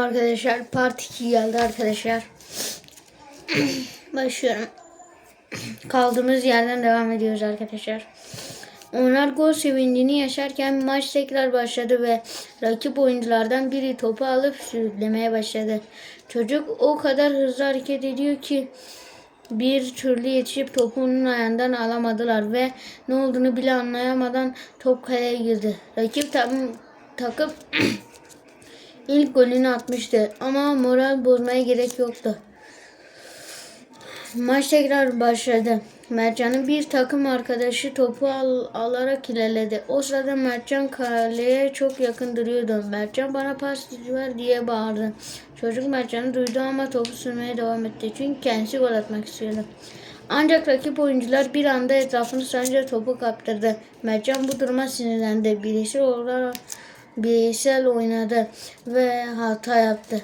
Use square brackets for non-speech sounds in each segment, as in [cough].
arkadaşlar. Part 2 geldi arkadaşlar. [clears throat] Başlıyorum. Kaldığımız yerden devam ediyoruz arkadaşlar. Onlar gol sevincini yaşarken maç tekrar başladı ve rakip oyunculardan biri topu alıp sürüklemeye başladı. Çocuk o kadar hızlı hareket ediyor ki bir türlü yetişip topu onun ayağından alamadılar ve ne olduğunu bile anlayamadan top kaleye girdi. Rakip tam, takıp [clears throat] ilk golünü atmıştı ama moral bozmaya gerek yoktu. Maç tekrar başladı. Mertcan'ın bir takım arkadaşı topu al- alarak ilerledi. O sırada Mertcan kaleye çok yakın duruyordu. Mertcan bana pas ver diye bağırdı. Çocuk Mertcan'ı duydu ama topu sürmeye devam etti. Çünkü kendisi gol atmak istiyordu. Ancak rakip oyuncular bir anda etrafını sarınca topu kaptırdı. Mertcan bu duruma sinirlendi. Birisi olarak bireysel oynadı ve hata yaptı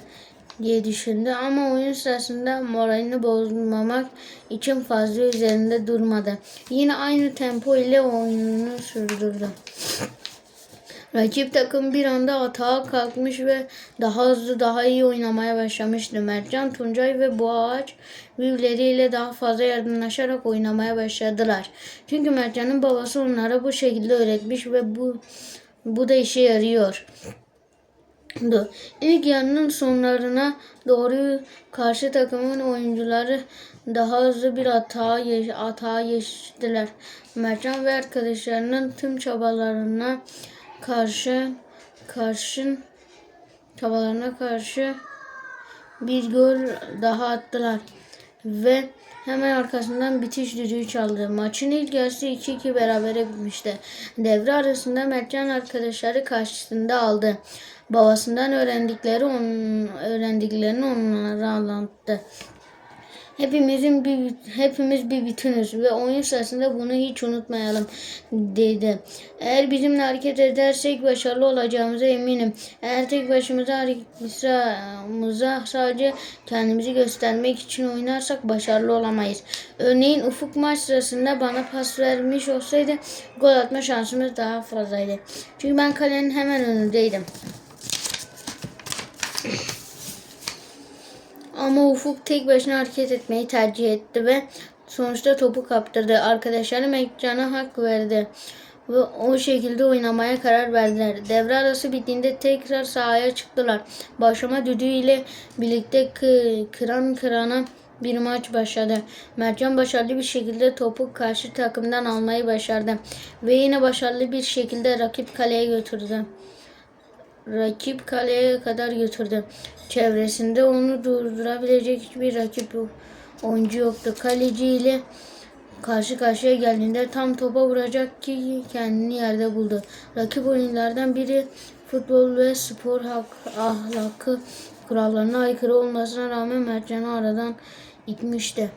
diye düşündü ama oyun sırasında moralini bozmamak için fazla üzerinde durmadı. Yine aynı tempo ile oyununu sürdürdü. Rakip takım bir anda atağa kalkmış ve daha hızlı daha iyi oynamaya başlamıştı. Mertcan, Tuncay ve Boğaç birbirleriyle daha fazla yardımlaşarak oynamaya başladılar. Çünkü Mertcan'ın babası onlara bu şekilde öğretmiş ve bu bu da işe yarıyor. İlk yarının sonlarına doğru karşı takımın oyuncuları daha hızlı bir hata, yaş- hata geçtiler. Mertcan ve arkadaşlarının tüm çabalarına karşı karşın çabalarına karşı bir gol daha attılar ve hemen arkasından bitiş düdüğü çaldı. Maçın ilk yarısı 2-2 berabere bitmişti. Devre arasında Mertcan arkadaşları karşısında aldı. Babasından öğrendikleri onun öğrendiklerini onlara anlattı. Hepimizin bir hepimiz bir bütünüz ve oyun sırasında bunu hiç unutmayalım dedi. Eğer bizimle hareket edersek başarılı olacağımıza eminim. Eğer tek başımıza hareketimize sadece kendimizi göstermek için oynarsak başarılı olamayız. Örneğin Ufuk maç sırasında bana pas vermiş olsaydı gol atma şansımız daha fazlaydı. Çünkü ben kalenin hemen önündeydim. Ama Ufuk tek başına hareket etmeyi tercih etti ve sonuçta topu kaptırdı. Arkadaşları Mekcan'a hak verdi ve o şekilde oynamaya karar verdiler. Devre arası bittiğinde tekrar sahaya çıktılar. Başlama düdüğü ile birlikte kı- kıran kırana bir maç başladı. Mertcan başarılı bir şekilde topu karşı takımdan almayı başardı ve yine başarılı bir şekilde rakip kaleye götürdü rakip kaleye kadar götürdü. Çevresinde onu durdurabilecek hiçbir rakip oyuncu yoktu. Kaleci ile karşı karşıya geldiğinde tam topa vuracak ki kendini yerde buldu. Rakip oyunculardan biri futbol ve spor hak, ahlakı kurallarına aykırı olmasına rağmen Mertcan'ı aradan itmişti.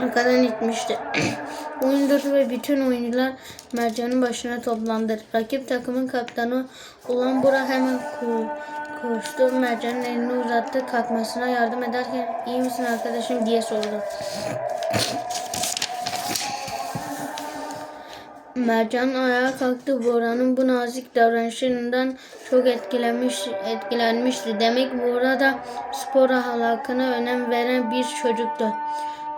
Arkadan itmişti. [clears throat] Oyun durdu ve bütün oyuncular Mercan'ın başına toplandı. Rakip takımın kaptanı olan Bora hemen ko- koştu. Mercan'ın elini uzattı. Kalkmasına yardım ederken iyi misin arkadaşım diye sordu. Mercan ayağa kalktı. Bora'nın bu nazik davranışından çok etkilenmiş, etkilenmişti. Demek Bora da spor ahlakına önem veren bir çocuktu.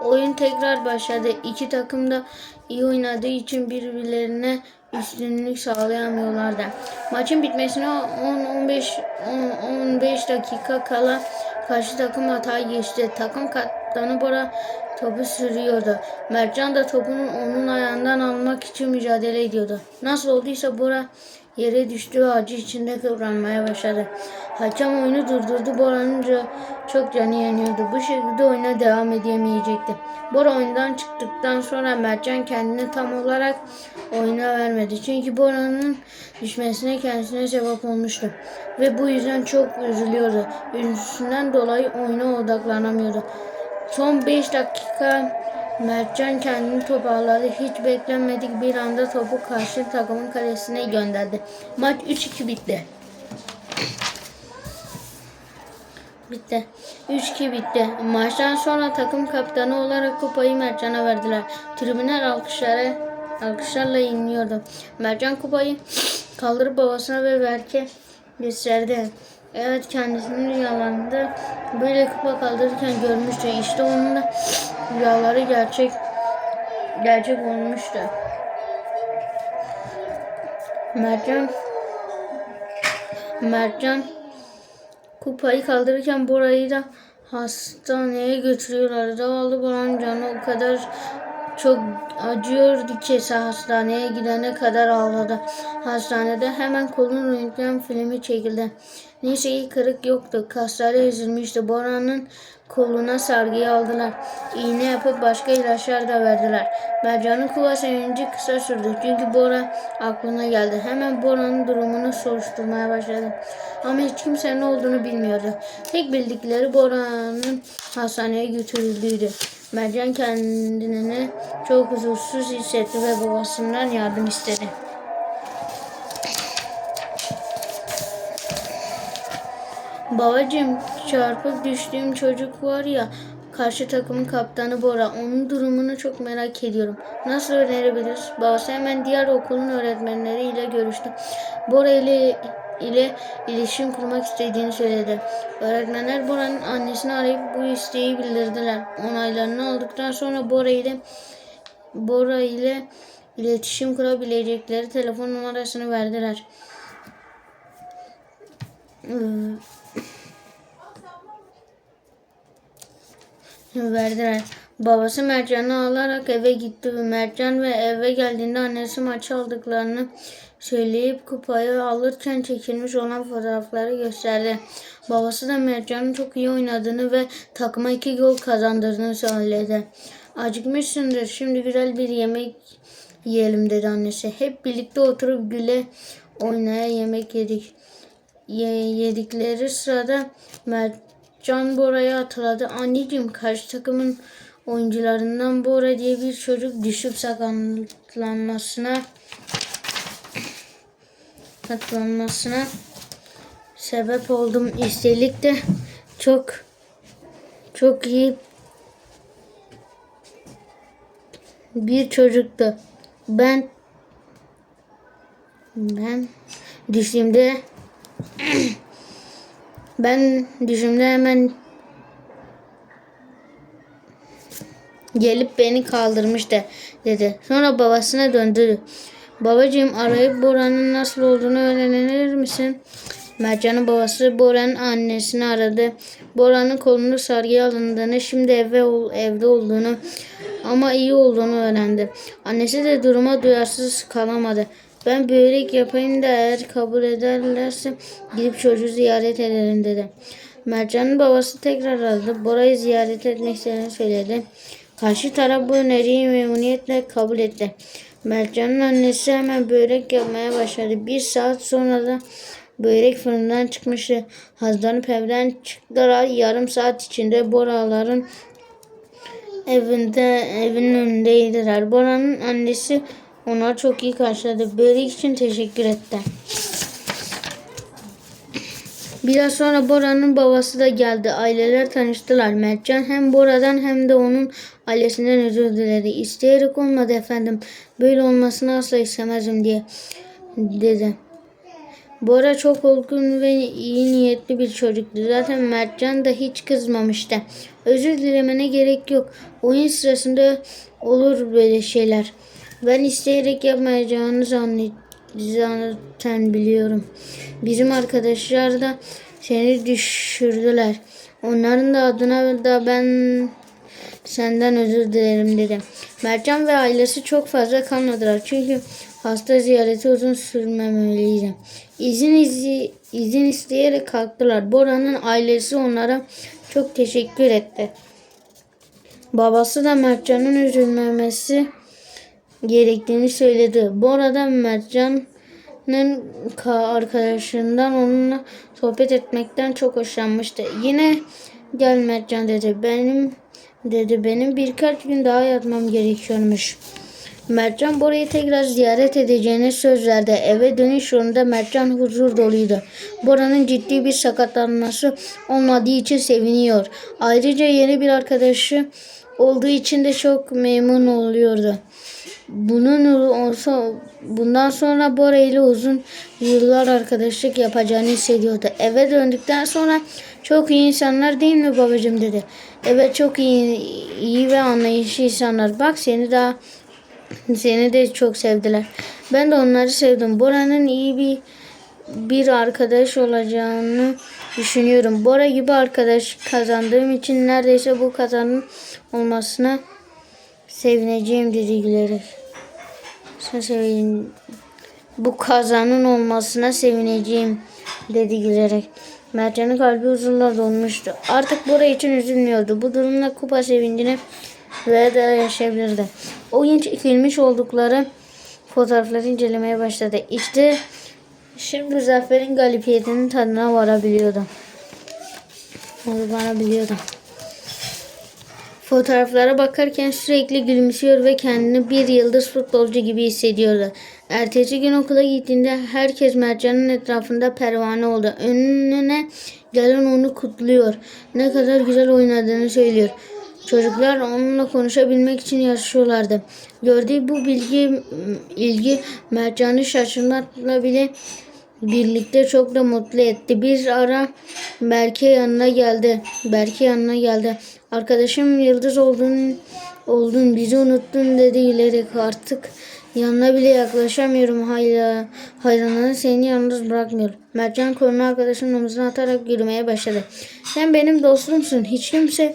Oyun tekrar başladı. İki takım da iyi oynadığı için birbirlerine üstünlük sağlayamıyorlardı. Maçın bitmesine 10-15 15 dakika kala karşı takım hata geçti. Takım kaptanı Bora topu sürüyordu. Mertcan da topunu onun ayağından almak için mücadele ediyordu. Nasıl olduysa Bora yere düştü acı içinde kıvranmaya başladı. Hakem oyunu durdurdu. Bora'nın çok canı yanıyordu. Bu şekilde oyuna devam edemeyecekti. Bora oyundan çıktıktan sonra Mertcan kendini tam olarak oyuna vermedi. Çünkü Bora'nın düşmesine kendisine sebep olmuştu. Ve bu yüzden çok üzülüyordu. Üzüntüsünden dolayı oyuna odaklanamıyordu. Son 5 dakika Mertcan kendini toparladı. Hiç beklenmedik bir anda topu karşı takımın kalesine gönderdi. Maç 3-2 bitti. Bitti. 3-2 bitti. Maçtan sonra takım kaptanı olarak kupayı Mertcan'a verdiler. Tribünler alkışlara, alkışlarla inliyordu. Mertcan kupayı kaldırıp babasına ve Berke gösterdi. Evet kendisinin rüyalarında böyle kupa kaldırırken görmüştü. İşte onun da rüyaları gerçek gerçek olmuştu. Mertcan Mertcan kupayı kaldırırken Bora'yı da hastaneye götürüyorlar. Zavallı Bora'nın canı o kadar çok acıyordu ki hastaneye gidene kadar ağladı. Hastanede hemen kolun röntgen filmi çekildi. Neyse ki kırık yoktu. Kasları ezilmişti. Bora'nın koluna sargıyı aldılar. İğne yapıp başka ilaçlar da verdiler. Mercan'ın kuva sevinci kısa sürdü. Çünkü Bora aklına geldi. Hemen Bora'nın durumunu soruşturmaya başladı. Ama hiç kimsenin ne olduğunu bilmiyordu. Tek bildikleri Bora'nın hastaneye götürüldüğüydü. Mercan kendini çok huzursuz hissetti ve babasından yardım istedi. Babacım çarpıp düştüğüm çocuk var ya karşı takımın kaptanı Bora. Onun durumunu çok merak ediyorum. Nasıl öğrenebiliriz? Babası hemen diğer okulun öğretmenleriyle görüştü. Bora ile ile iletişim kurmak istediğini söyledi. Öğretmenler Bora'nın annesini arayıp bu isteği bildirdiler. Onaylarını aldıktan sonra Bora ile Bora ile iletişim kurabilecekleri telefon numarasını verdiler. Hmm. [coughs] verdiler. Babası Mercan'ı alarak eve gitti. Mercan ve eve geldiğinde annesi maçı aldıklarını söyleyip kupayı alırken çekilmiş olan fotoğrafları gösterdi. Babası da Mercan'ın çok iyi oynadığını ve takıma iki gol kazandırdığını söyledi. Acıkmışsındır. Şimdi güzel bir yemek yiyelim dedi annesi. Hep birlikte oturup güle oynaya yemek yedik. Ye yedikleri sırada Mertcan Bora'ya hatırladı. Anneciğim karşı takımın oyuncularından Bora diye bir çocuk düşüp sakatlanmasına sakatlanmasına sebep oldum. Üstelik de çok çok iyi bir çocuktu. Ben ben düştüğümde [clears throat] ben düşümde hemen gelip beni kaldırmıştı dedi. Sonra babasına döndü. Babacığım arayıp Bora'nın nasıl olduğunu öğrenir misin? Mercan'ın babası Bora'nın annesini aradı. Bora'nın kolunu sargıya alındığını, şimdi eve, evde olduğunu ama iyi olduğunu öğrendi. Annesi de duruma duyarsız kalamadı. Ben börek yapayım da eğer kabul ederlerse gidip çocuğu ziyaret ederim dedi. Mercan'ın babası tekrar aradı. Bora'yı ziyaret etmek istediğini söyledi. Karşı taraf bu öneriyi memnuniyetle kabul etti. Mercan'ın annesi hemen börek yapmaya başladı. Bir saat sonra da börek fırından çıkmıştı. Hazırlanıp evden çıktılar. Yarım saat içinde Bora'ların evinde evinin önündeydiler. Bora'nın annesi ona çok iyi karşıladı. Börek için teşekkür etti. Biraz sonra Bora'nın babası da geldi. Aileler tanıştılar. Mertcan hem Bora'dan hem de onun ailesinden özür diledi. İsteyerek olmadı efendim. Böyle olmasını asla istemezdim diye dedi. Bora çok olgun ve iyi niyetli bir çocuktu. Zaten Mertcan da hiç kızmamıştı. Özür dilemene gerek yok. Oyun sırasında olur böyle şeyler. Ben isteyerek yapmayacağını zaten biliyorum. Bizim arkadaşlar da seni düşürdüler. Onların da adına da ben senden özür dilerim dedim. Mertcan ve ailesi çok fazla kalmadılar. Çünkü hasta ziyareti uzun sürmemeliydi. İzin, izi, izin isteyerek kalktılar. Bora'nın ailesi onlara çok teşekkür etti. Babası da Mertcan'ın üzülmemesi gerektiğini söyledi. Bu arada Mertcan'ın arkadaşından onunla sohbet etmekten çok hoşlanmıştı. Yine gel Mertcan dedi. Benim dedi benim birkaç gün daha yatmam gerekiyormuş. Mertcan Bora'yı tekrar ziyaret edeceğine söz verdi. Eve dönüş yolunda Mertcan huzur doluydu. Bora'nın ciddi bir sakatlanması olmadığı için seviniyor. Ayrıca yeni bir arkadaşı olduğu için de çok memnun oluyordu. bunun olsa bundan sonra Bora ile uzun yıllar arkadaşlık yapacağını hissediyordu. Eve döndükten sonra çok iyi insanlar değil mi babacığım dedi. Evet çok iyi, iyi ve anlayışlı insanlar. Bak seni daha seni de çok sevdiler. Ben de onları sevdim. Bora'nın iyi bir bir arkadaş olacağını düşünüyorum. Bora gibi arkadaş kazandığım için neredeyse bu kazanın olmasına sevineceğim dedi gülerek. Sevin. Bu kazanın olmasına sevineceğim dedi gülerek. Mertcan'ın kalbi huzurla dolmuştu. Artık Bora için üzülmüyordu. Bu durumla kupa sevincini ve de yaşayabilirdi. Oyun çekilmiş oldukları fotoğrafları incelemeye başladı. İşte şimdi zaferin galibiyetinin tadına varabiliyordu. Onu bana biliyordu. Fotoğraflara bakarken sürekli gülümsüyor ve kendini bir yıldız futbolcu gibi hissediyordu. Ertesi gün okula gittiğinde herkes Mercan'ın etrafında pervane oldu. Önüne gelen onu kutluyor. Ne kadar güzel oynadığını söylüyor. Çocuklar onunla konuşabilmek için yarışıyorlardı. Gördüğü bu bilgi ilgi Mercan'ı şaşırmakla bile birlikte çok da mutlu etti. Bir ara Berke yanına geldi. Berke yanına geldi. Arkadaşım Yıldız oldun, oldun bizi unuttun dedi gülerek artık yanına bile yaklaşamıyorum. Hayra, hayranını seni yalnız bırakmıyor. Mertcan kolunu arkadaşının omzuna atarak yürümeye başladı. Sen benim dostumsun. Hiç kimse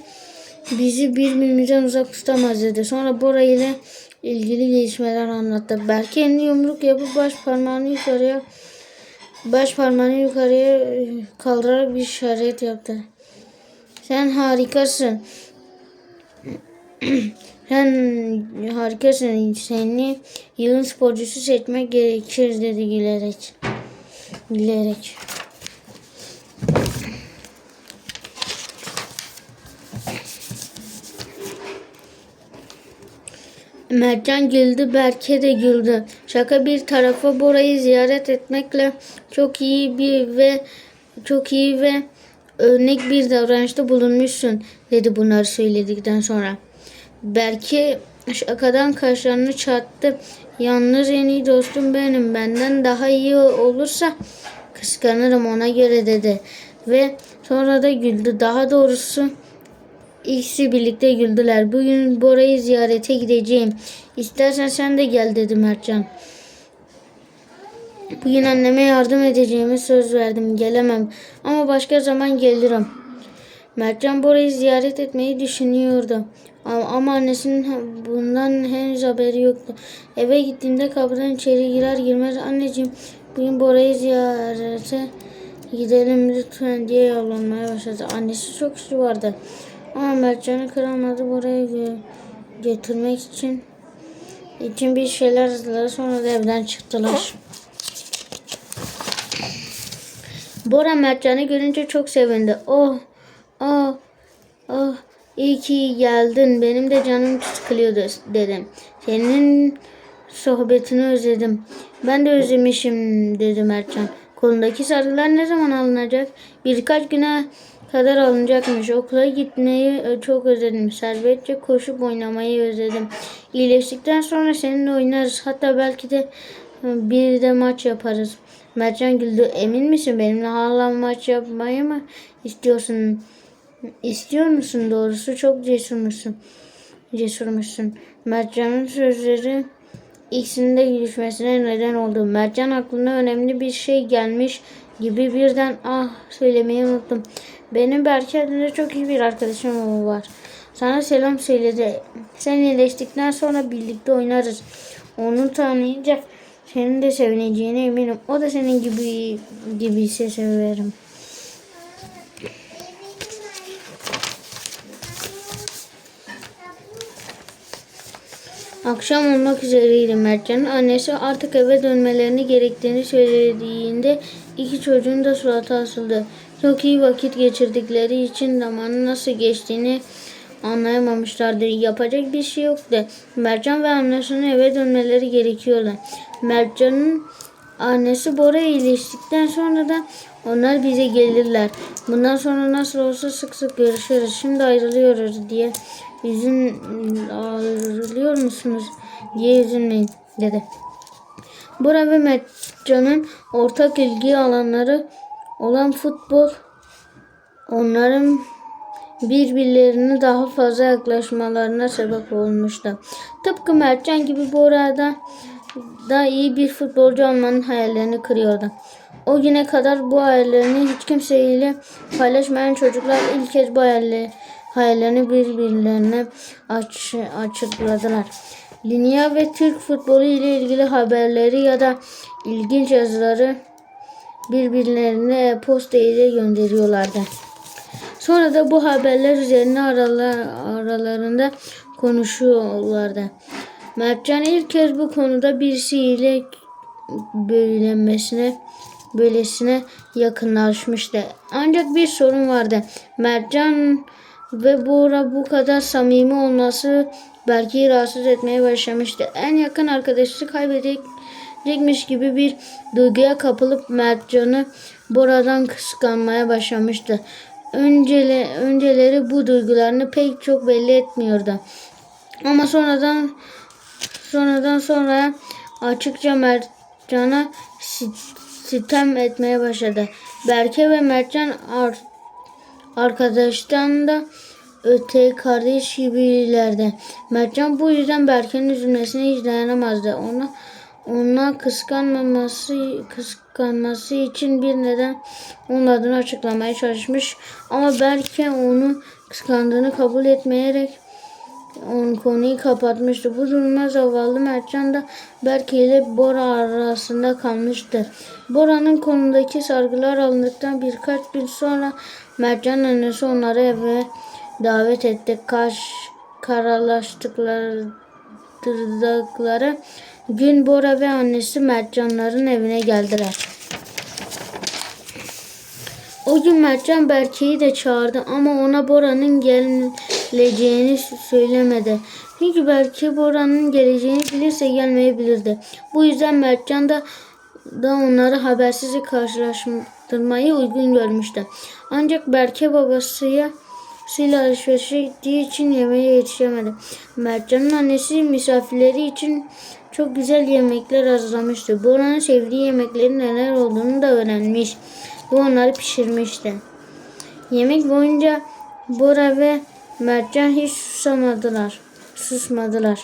bizi birbirimizden uzak tutamaz dedi. Sonra Bora ile ilgili gelişmeler anlattı. Berke elini yumruk yapıp baş parmağını yukarıya baş parmağını yukarıya kaldırarak bir işaret yaptı. Sen harikasın. [clears throat] Sen harikasın. Seni yılın sporcusu seçmek gerekir dedi gülerek. Gülerek. Mertcan güldü, Berke de güldü. Şaka bir tarafa Bora'yı ziyaret etmekle çok iyi bir ve çok iyi ve örnek bir davranışta bulunmuşsun dedi bunları söyledikten sonra. Berke şakadan kaşlarını çattı. Yalnız en iyi dostum benim. Benden daha iyi olursa kıskanırım ona göre dedi. Ve sonra da güldü. Daha doğrusu İkisi birlikte güldüler. Bugün Bora'yı ziyarete gideceğim. İstersen sen de gel dedi Mertcan. Bugün anneme yardım edeceğime söz verdim. Gelemem ama başka zaman gelirim. Mertcan Bora'yı ziyaret etmeyi düşünüyordu. Ama, annesinin bundan henüz haberi yoktu. Eve gittiğinde kapıdan içeri girer girmez anneciğim bugün Bora'yı ziyarete gidelim lütfen diye yalvarmaya başladı. Annesi çok işi vardı. Ama Mertcan'ı kıramadı buraya gö götürmek için için bir şeyler hazırladı. Sonra da evden çıktılar. Bora Mertcan'ı görünce çok sevindi. Oh, oh, oh, iyi ki geldin. Benim de canım sıkılıyordu dedim. Senin sohbetini özledim. Ben de özlemişim dedi Mertcan. Kolundaki sargılar ne zaman alınacak? Birkaç güne kadar alınacakmış. Okula gitmeyi çok özledim. Serbestçe koşup oynamayı özledim. İyileştikten sonra seninle oynarız. Hatta belki de e, bir de maç yaparız. Mertcan güldü. Emin misin benimle hala maç yapmayı mı istiyorsun? İstiyor musun doğrusu? Çok cesurmuşsun. Cesurmuşsun. Mertcan'ın sözleri ikisinin de gülüşmesine neden oldu. Mertcan aklına önemli bir şey gelmiş gibi birden ah söylemeyi unuttum. Benim Berke adında çok iyi bir arkadaşım var. Sana selam söyledi. Sen iyileştikten sonra birlikte oynarız. Onu tanıyınca senin de sevineceğine eminim. O da senin gibi gibi ise severim. Akşam olmak üzereydi Mertcan'ın annesi artık eve dönmelerini gerektiğini söylediğinde iki çocuğun da suratı asıldı. Çok iyi vakit geçirdikleri için zamanın nasıl geçtiğini anlayamamışlardı. Yapacak bir şey yoktu. Mertcan ve annesinin eve dönmeleri gerekiyordu. Mertcan'ın annesi Bora iyileştikten sonra da onlar bize gelirler. Bundan sonra nasıl olsa sık sık görüşürüz. Şimdi ayrılıyoruz diye. Bizim ayrılıyor musunuz? diye üzülmeyin dedi. Bora ve Mertcan'ın ortak ilgi alanları olan futbol onların birbirlerine daha fazla yaklaşmalarına sebep olmuştu. Tıpkı Mertcan gibi Bora'da da iyi bir futbolcu olmanın hayallerini kırıyordu. O güne kadar bu hayallerini hiç kimseyle paylaşmayan çocuklar ilk kez bu hayalle- hayallerini birbirlerine aç, açıkladılar. Linya ve Türk futbolu ile ilgili haberleri ya da ilginç yazıları birbirlerine e-posta ile gönderiyorlardı. Sonra da bu haberler üzerine aralar, aralarında konuşuyorlardı. Mertcan ilk kez bu konuda birisiyle böylemesine böylesine yakınlaşmıştı. Ancak bir sorun vardı. Mertcan ve Buğra bu kadar samimi olması belki rahatsız etmeye başlamıştı. En yakın arkadaşı kaybedecekmiş gibi bir duyguya kapılıp Mertcan'ı Bora'dan kıskanmaya başlamıştı. Öncele, önceleri bu duygularını pek çok belli etmiyordu. Ama sonradan sonradan sonra açıkça Mertcan'a sitem etmeye başladı. Berke ve Mertcan ar- arkadaştan da öte kardeş gibilerdi. Mertcan bu yüzden Berke'nin üzülmesine hiç dayanamazdı. Ona ona kıskanmaması kıskanması için bir neden olmadığını açıklamaya çalışmış ama Berke onu kıskandığını kabul etmeyerek onun konuyu kapatmıştı. Bu durumda zavallı Mertcan da Berke ile Bora arasında kalmıştı. Bora'nın konudaki sargılar alındıktan birkaç gün sonra Mertcan annesi onları eve davet etti. Kaş karalaştıkları gün Bora ve annesi Mertcanların evine geldiler. O gün Mertcan Berke'yi de çağırdı ama ona Bora'nın geleceğini söylemedi. Çünkü Berke Bora'nın geleceğini bilirse gelmeyebilirdi. Bu yüzden Mertcan da da onları habersiz karşılaştırmayı uygun görmüştü. Ancak Berke babasıya Sıyla alışverişe gittiği için yemeğe yetişemedi. Mertcan'ın annesi misafirleri için çok güzel yemekler hazırlamıştı. Bora'nın sevdiği yemeklerin neler olduğunu da öğrenmiş ve onları pişirmişti. Yemek boyunca Bora ve Mertcan hiç susamadılar. Susmadılar.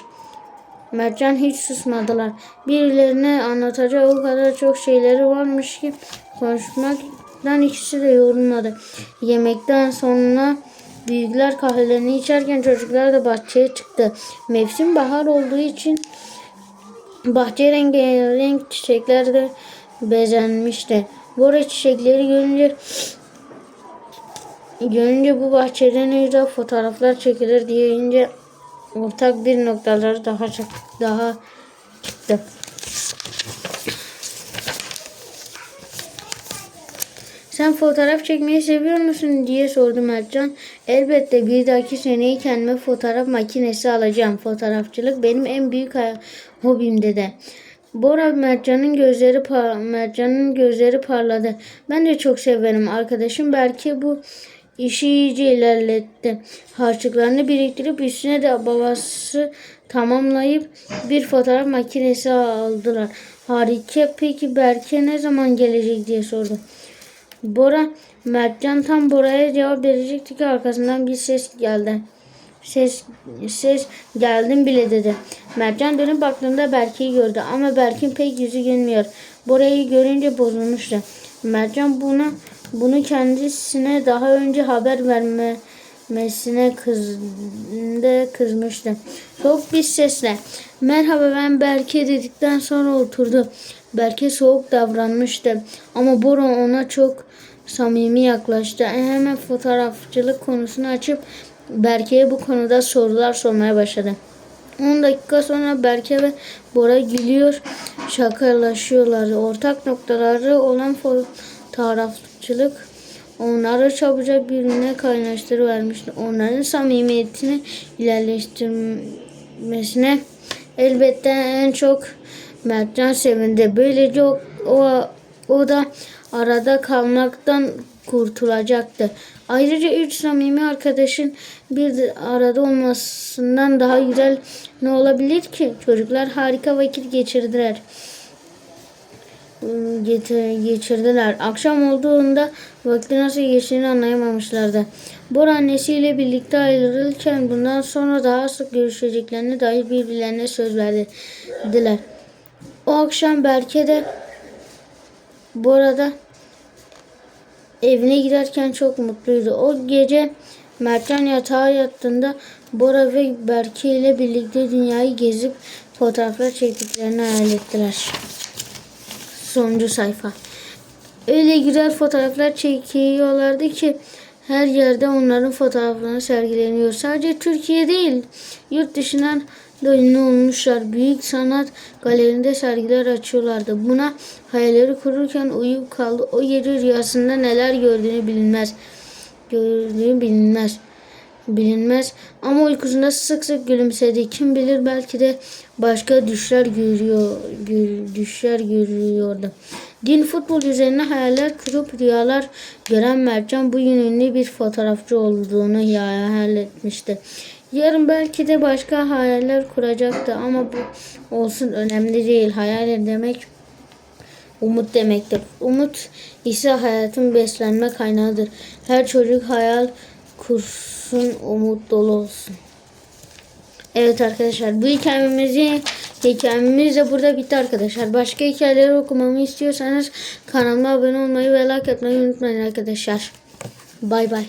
Mertcan hiç susmadılar. Birilerine anlatacak o kadar çok şeyleri varmış ki konuşmaktan ikisi de yorulmadı. Yemekten sonra büyükler kahvelerini içerken çocuklar da bahçeye çıktı. Mevsim bahar olduğu için bahçe rengarenk çiçekler de bezenmişti. Bora çiçekleri görünce görünce bu bahçeden güzel fotoğraflar çekilir deyince ortak bir noktaları daha çok daha çıktı. Sen fotoğraf çekmeyi seviyor musun diye sordu Mertcan. Elbette bir dahaki seneyi kendime fotoğraf makinesi alacağım. Fotoğrafçılık benim en büyük hobim dedi. Bora Mertcan'ın gözleri par Mertcan'ın gözleri parladı. Ben de çok severim. Arkadaşım belki bu işi iyice ilerletti. Harçlıklarını biriktirip üstüne de babası tamamlayıp bir fotoğraf makinesi aldılar. Harika. Peki Berke ne zaman gelecek diye sordu. Bora, Mertcan tam Bora'ya cevap verecekti ki arkasından bir ses geldi. Ses ses geldim bile dedi. Mertcan dönüp baktığında Berke'yi gördü ama Berk'in pek yüzü gülmüyor. Bora'yı görünce bozulmuştu. Mertcan buna bunu kendisine daha önce haber vermesine kız, de kızmıştı. Soğuk bir sesle merhaba ben Berke dedikten sonra oturdu. Berke soğuk davranmıştı ama Bora ona çok samimi yaklaştı. Hemen fotoğrafçılık konusunu açıp Berke'ye bu konuda sorular sormaya başladı. 10 dakika sonra Berke ve Bora gülüyor, şakalaşıyorlardı. Ortak noktaları olan fotoğrafçılık onları çabucak birbirine kaynaştırıvermişti. Onların samimiyetini ilerleştirmesine elbette en çok Mertcan sevindi. Böylece o, o, o da arada kalmaktan kurtulacaktı. Ayrıca üç samimi arkadaşın bir arada olmasından daha güzel ne olabilir ki? Çocuklar harika vakit geçirdiler. Getir- geçirdiler. Akşam olduğunda vakti nasıl geçtiğini anlayamamışlardı. Bora annesiyle birlikte ayrılırken bundan sonra daha sık görüşeceklerine dair birbirlerine söz verdiler. O akşam Berke de Bora'da evine girerken çok mutluydu. O gece Mertcan yatağa yattığında Bora ve Berke ile birlikte dünyayı gezip fotoğraflar çektiklerini hayal ettiler. Sonuncu sayfa. Öyle güzel fotoğraflar çekiyorlardı ki her yerde onların fotoğrafları sergileniyor. Sadece Türkiye değil, yurt dışından da ünlü olmuşlar. Büyük sanat galerinde sergiler açıyorlardı. Buna hayalleri kururken uyuyup kaldı. O gece rüyasında neler gördüğünü bilinmez. Gördüğünü bilinmez bilinmez ama uykusunda sık sık gülümsedi. Kim bilir belki de başka düşler görüyor, gör- düşler görüyordu. Din futbol üzerine hayaller kurup rüyalar gören Mertcan bugün ünlü bir fotoğrafçı olduğunu hayal etmişti. Yarın belki de başka hayaller kuracaktı ama bu olsun önemli değil. Hayal demek umut demektir. Umut ise hayatın beslenme kaynağıdır. Her çocuk hayal kursun, umut dolu olsun. Evet arkadaşlar bu hikayemizi hikayemiz de burada bitti arkadaşlar. Başka hikayeleri okumamı istiyorsanız kanalıma abone olmayı ve like atmayı unutmayın arkadaşlar. Bay bay.